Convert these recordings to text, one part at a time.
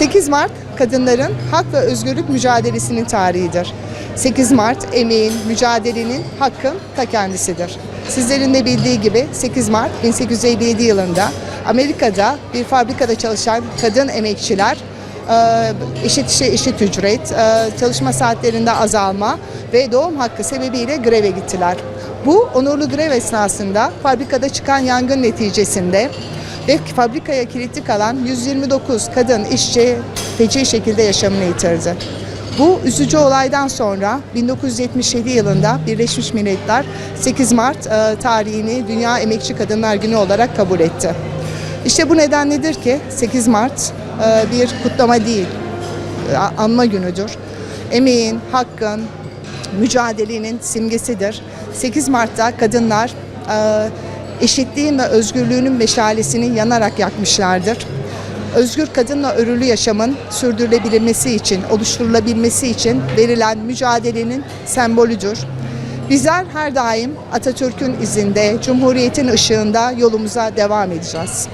8 Mart kadınların hak ve özgürlük mücadelesinin tarihidir. 8 Mart emeğin, mücadelenin, hakkın ta kendisidir. Sizlerin de bildiği gibi 8 Mart 1857 yılında Amerika'da bir fabrikada çalışan kadın emekçiler e, eşit işe eşit ücret, e, çalışma saatlerinde azalma ve doğum hakkı sebebiyle greve gittiler. Bu onurlu grev esnasında fabrikada çıkan yangın neticesinde ve fabrikaya kilitli kalan 129 kadın işçi feci şekilde yaşamını yitirdi. Bu üzücü olaydan sonra 1977 yılında Birleşmiş Milletler 8 Mart e, tarihini Dünya Emekçi Kadınlar Günü olarak kabul etti. İşte bu nedenledir ki 8 Mart e, bir kutlama değil, anma günüdür. Emeğin, hakkın, mücadelenin simgesidir. 8 Mart'ta kadınlar e, eşitliğin ve özgürlüğünün meşalesini yanarak yakmışlardır. Özgür kadınla örülü yaşamın sürdürülebilmesi için, oluşturulabilmesi için verilen mücadelenin sembolüdür. Bizler her daim Atatürk'ün izinde, Cumhuriyet'in ışığında yolumuza devam edeceğiz.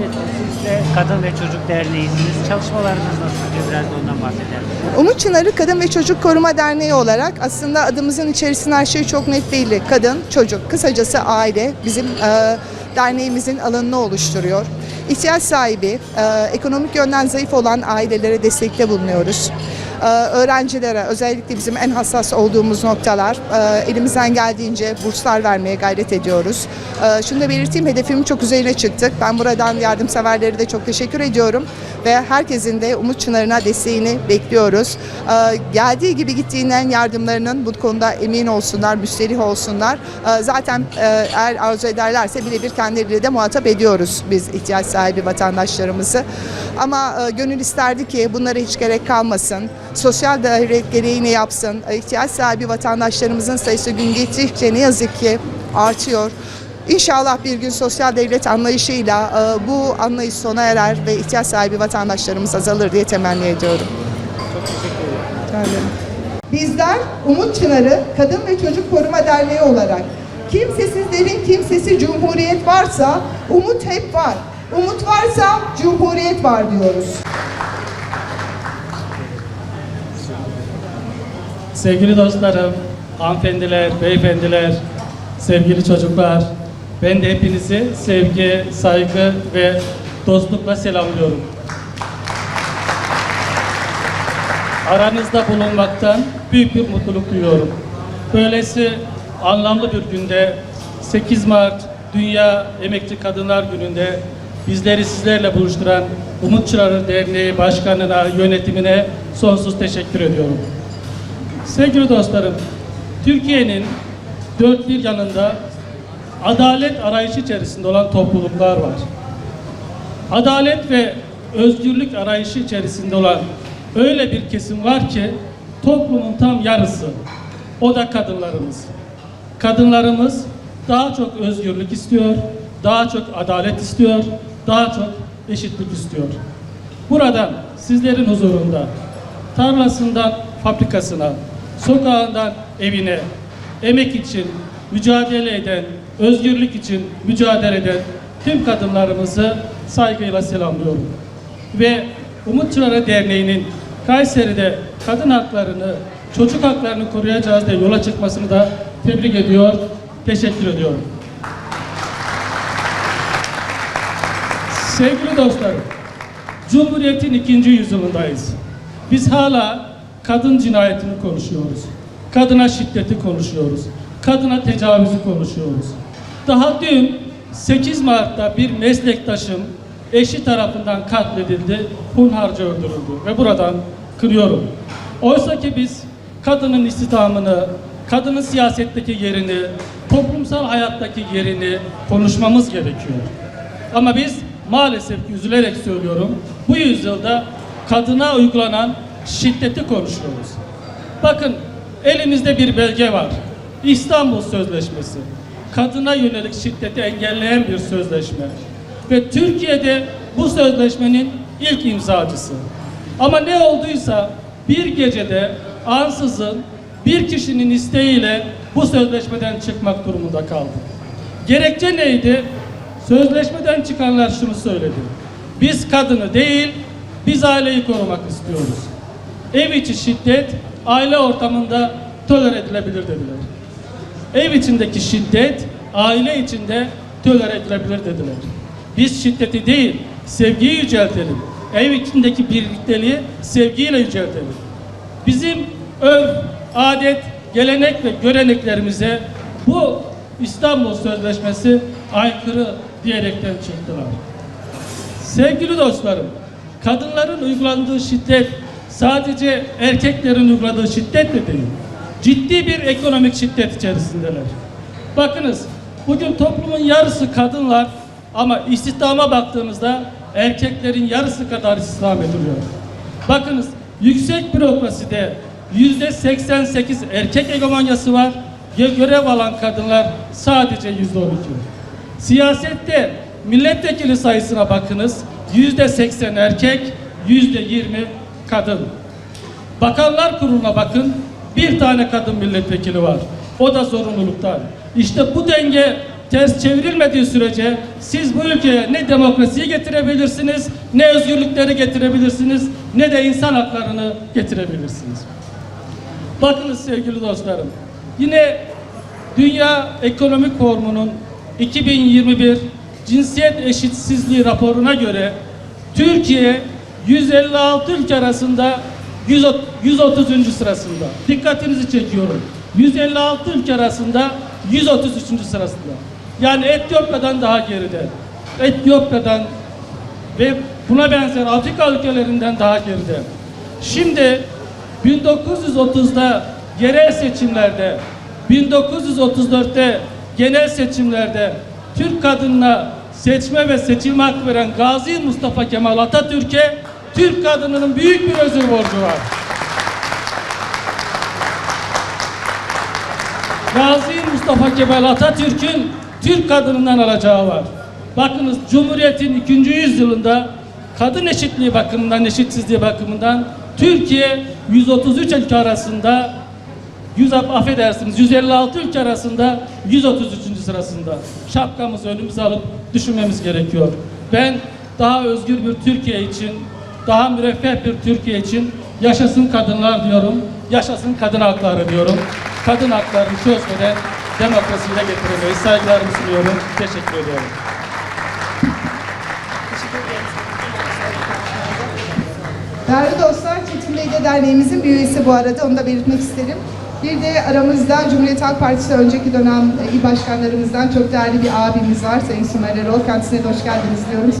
Siz Kadın ve Çocuk Derneği'siniz. Çalışmalarınız nasıl? Biraz da ondan bahseder misiniz? Umut Çınarı Kadın ve Çocuk Koruma Derneği olarak aslında adımızın içerisinde her şey çok net belli. Kadın, çocuk, kısacası aile bizim e, derneğimizin alanını oluşturuyor. İhtiyaç sahibi, e, ekonomik yönden zayıf olan ailelere destekte bulunuyoruz. E, öğrencilere özellikle bizim en hassas olduğumuz noktalar e, elimizden geldiğince burslar vermeye gayret ediyoruz. Şunu da belirteyim hedefimin çok üzerine çıktık. Ben buradan yardımseverlere de çok teşekkür ediyorum ve herkesin de Umut Çınarı'na desteğini bekliyoruz. Geldiği gibi gittiğinden yardımlarının bu konuda emin olsunlar, müsterih olsunlar. Zaten eğer arzu ederlerse birebir kendileriyle de muhatap ediyoruz biz ihtiyaç sahibi vatandaşlarımızı. Ama e, gönül isterdi ki bunlara hiç gerek kalmasın. Sosyal devlet gereğini yapsın. E, ihtiyaç sahibi vatandaşlarımızın sayısı gün geçtikçe ne yazık ki artıyor. İnşallah bir gün sosyal devlet anlayışıyla e, bu anlayış sona erer ve ihtiyaç sahibi vatandaşlarımız azalır diye temenni ediyorum. Çok teşekkür ederim. Bizler Umut Çınarı Kadın ve Çocuk Koruma Derneği olarak kimsesizlerin kimsesi Cumhuriyet varsa umut hep var. Umut varsa Cumhuriyet var diyoruz. Sevgili dostlarım, hanımefendiler, beyefendiler, sevgili çocuklar, ben de hepinizi sevgi, saygı ve dostlukla selamlıyorum. Aranızda bulunmaktan büyük bir mutluluk duyuyorum. Böylesi anlamlı bir günde 8 Mart Dünya Emekçi Kadınlar Günü'nde bizleri sizlerle buluşturan Umut Çırarı Derneği Başkanı'na, yönetimine sonsuz teşekkür ediyorum. Sevgili dostlarım, Türkiye'nin dört bir yanında adalet arayışı içerisinde olan topluluklar var. Adalet ve özgürlük arayışı içerisinde olan öyle bir kesim var ki toplumun tam yarısı. O da kadınlarımız. Kadınlarımız daha çok özgürlük istiyor, daha çok adalet istiyor, daha çok eşitlik istiyor. Buradan sizlerin huzurunda tarlasından fabrikasına, sokağından evine, emek için mücadele eden, özgürlük için mücadele eden tüm kadınlarımızı saygıyla selamlıyorum. Ve Umut Çınarı Derneği'nin Kayseri'de kadın haklarını, çocuk haklarını koruyacağız diye yola çıkmasını da tebrik ediyor, teşekkür ediyorum. Sevgili dostlarım, Cumhuriyet'in ikinci yüzyılındayız. Biz hala kadın cinayetini konuşuyoruz. Kadına şiddeti konuşuyoruz. Kadına tecavüzü konuşuyoruz. Daha dün 8 Mart'ta bir meslektaşım eşi tarafından katledildi, hunharca öldürüldü ve buradan kınıyorum. Oysa ki biz kadının istihdamını, kadının siyasetteki yerini, toplumsal hayattaki yerini konuşmamız gerekiyor. Ama biz maalesef ki üzülerek söylüyorum, bu yüzyılda kadına uygulanan şiddeti konuşuyoruz. Bakın elimizde bir belge var. İstanbul Sözleşmesi. Kadına yönelik şiddeti engelleyen bir sözleşme. Ve Türkiye'de bu sözleşmenin ilk imzacısı. Ama ne olduysa bir gecede ansızın bir kişinin isteğiyle bu sözleşmeden çıkmak durumunda kaldı. Gerekçe neydi? Sözleşmeden çıkanlar şunu söyledi. Biz kadını değil, Biz aileyi korumak istiyoruz. Ev içi şiddet aile ortamında tolere edilebilir dediler. Ev içindeki şiddet aile içinde tolere edilebilir dediler. Biz şiddeti değil, sevgiyi yüceltelim. Ev içindeki birlikteliği sevgiyle yüceltelim. Bizim örf, adet, gelenek ve göreneklerimize bu İstanbul Sözleşmesi aykırı diyerekten çıktılar. Sevgili dostlarım, kadınların uygulandığı şiddet sadece erkeklerin uyguladığı şiddet de değil. Ciddi bir ekonomik şiddet içerisindeler. Bakınız, bugün toplumun yarısı kadınlar ama istihdama baktığımızda erkeklerin yarısı kadar istihdam ediliyor. Bakınız, yüksek bürokraside yüzde 88 erkek egomanyası var. Gö- Görev alan kadınlar sadece yüzde 12. Siyasette milletvekili sayısına bakınız. Yüzde 80 erkek, yüzde 20 kadın. Bakanlar kuruluna bakın. Bir tane kadın milletvekili var. O da zorunluluktan. İşte bu denge ters çevrilmediği sürece siz bu ülkeye ne demokrasiyi getirebilirsiniz, ne özgürlükleri getirebilirsiniz, ne de insan haklarını getirebilirsiniz. Bakınız sevgili dostlarım. Yine Dünya Ekonomik Forumu'nun 2021 cinsiyet eşitsizliği raporuna göre Türkiye 156 ülke arasında 100 130. sırasında. Dikkatinizi çekiyorum. 156 ülke arasında 133. sırasında. Yani Etiyopya'dan daha geride. Etiyopya'dan ve buna benzer Afrika ülkelerinden daha geride. Şimdi 1930'da yerel seçimlerde, 1934'te genel seçimlerde Türk kadınına seçme ve seçilme hakkı veren Gazi Mustafa Kemal Atatürk'e Türk kadınının büyük bir özür borcu var. Gazi Mustafa Kemal Atatürk'ün Türk kadınından alacağı var. Bakınız Cumhuriyet'in ikinci yüzyılında kadın eşitliği bakımından, eşitsizliği bakımından Türkiye 133 ülke arasında 100 affedersiniz 156 ülke arasında 133. sırasında. Şapkamızı önümüze alıp düşünmemiz gerekiyor. Ben daha özgür bir Türkiye için, daha müreffeh bir Türkiye için yaşasın kadınlar diyorum. Yaşasın kadın hakları diyorum. Kadın haklarını çözmeden demokrasiyle getiremeyiz. Saygılarımı sunuyorum. Teşekkür ediyorum. Değerli dostlar, Çetin Bey de derneğimizin bir üyesi bu arada, onu da belirtmek isterim. Bir de aramızda Cumhuriyet Halk Partisi önceki dönem il başkanlarımızdan çok değerli bir abimiz var, Sayın Sümer Erol. Kendisine de hoş geldiniz diyorum.